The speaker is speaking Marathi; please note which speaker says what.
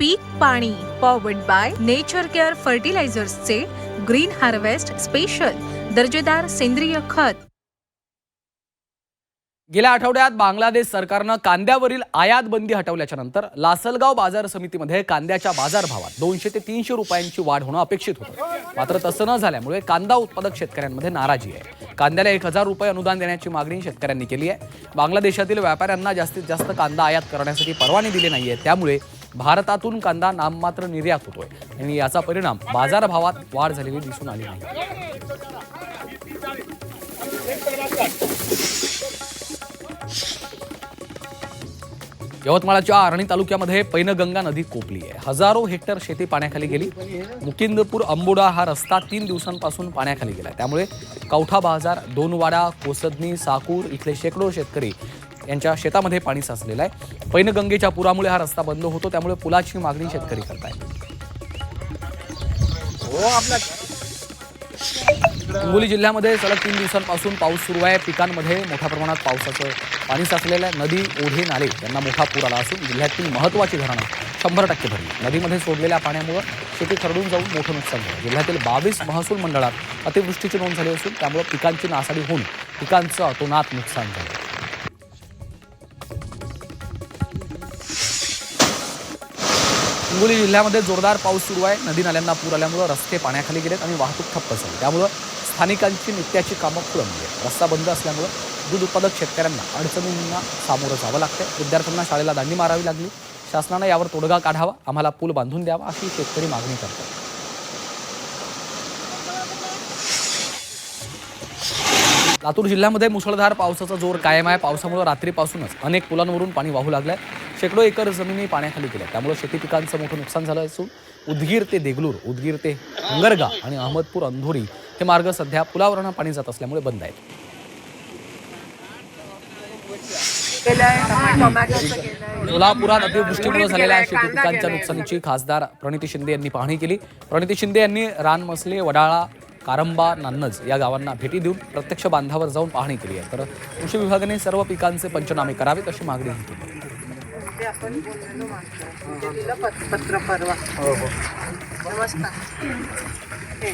Speaker 1: पीक पाणी पॉवर्ड बाय नेचर केअर फर्टिलायझर्सचे ग्रीन हार्वेस्ट स्पेशल दर्जेदार सेंद्रिय खत.
Speaker 2: गेल्या आठवड्यात बांगलादेश सरकारनं कांद्यावरील आयात बंदी हटवल्याच्या नंतर लासलगाव बाजार समितीमध्ये कांद्याच्या बाजारभावात दोनशे ते तीनशे रुपयांची वाढ होणं अपेक्षित होतं. मात्र तसं न झाल्यामुळे कांदा उत्पादक शेतकऱ्यांमध्ये नाराजी आहे. कांद्याला एक हजार रुपये अनुदान देण्याची मागणी शेतकऱ्यांनी केली आहे. बांगलादेशातील व्यापाऱ्यांना जास्तीत जास्त कांदा आयात करण्यासाठी परवाने दिली नाहीये त्यामुळे भारतातून कांदा नाममात्र निर्यात होतोय. आणि याचा परिणाम बाजारभावात वाढ झालेली दिसून आली नाही. यवतमाळच्या आर्णी तालुक्यामध्ये पैनगंगा नदी कोपली आहे. हजारो हेक्टर शेती पाण्याखाली गेली. मुकिंदपूर अंबोडा हा रस्ता तीन दिवसांपासून पाण्याखाली गेला त्यामुळे कवठा बाजार दोनवाडा कोसदनी साकूर इथले शेकडो शेतकरी यांच्या शेतामध्ये पाणी साचलेलं आहे. पैनगंगेच्या पुरामुळे हा रस्ता बंद होतो त्यामुळे पुलाची मागणी शेतकरी करतायत. हो, हिंगोली जिल्ह्यामध्ये सलग तीन दिवसांपासून पाऊस सुरू आहे. पिकांमध्ये मोठ्या प्रमाणात पावसाचं पाणी साचलेलं आहे. नदी ओढे नाले यांना मोठा पूर आला असून जिल्ह्यातील महत्त्वाची धरणं शंभर टक्के भरली. नदीमध्ये सोडलेल्या पाण्यामुळे शेती खरडून जाऊन मोठं नुकसान झालं. जिल्ह्यातील बावीस महसूल मंडळात अतिवृष्टीची नोंद झाली असून त्यामुळे पिकांची नासाडी होऊन पिकांचं अतोनात नुकसान झालं. हिंगोली जिल्ह्यामध्ये जोरदार पाऊस सुरू आहे. नदी नाल्यांना पूर आल्यामुळं रस्ते पाण्याखाली गेलेत आणि वाहतूक ठप्प झाली. त्यामुळं स्थानिकांची नित्याची कामं खोळंबली आहेत म्हणजे रस्ता बंद असल्यामुळं दूध उत्पादक शेतकऱ्यांना अडचणींना सामोरं जावं लागतं विद्यार्थ्यांना शाळेला दांडी मारावी लागली. शासनानं यावर तोडगा काढावा आम्हाला पूल बांधून द्यावा अशी शेतकरी मागणी करतात. लातूर जिल्ह्यामध्ये मुसळधार पावसाचा जोर कायम आहे. पावसामुळे रात्रीपासूनच अनेक पुलांवरून पाणी वाहू लागलंय. शेकडो एकर जमिनी पाण्याखाली गेल्या. त्यामुळे शेती पिकांचं मोठं नुकसान झालं असून उदगीर ते देगलूर उदगीर ते हंगरगा आणि अहमदपूर अंधोरी हे मार्ग सध्या पुलावरनं पाणी जात असल्यामुळे बंद आहेत. सोलापुरात अतिवृष्टीमुळे झालेल्या शेती पिकांच्या नुकसानीची खासदार प्रणिती शिंदे यांनी पाहणी केली. प्रणिती शिंदे यांनी रानमसले वडाळा कारंबा नान्नज या गावांना भेटी देऊन प्रत्यक्ष बांधावर जाऊन पाहणी केली आहे तर कृषी विभागाने सर्व पिकांचे पंचनामे करावेत अशी मागणी केली
Speaker 3: ते आपण बोललेलो मागचं ते दिलं पत- पत्र परवा नमस्कार हे.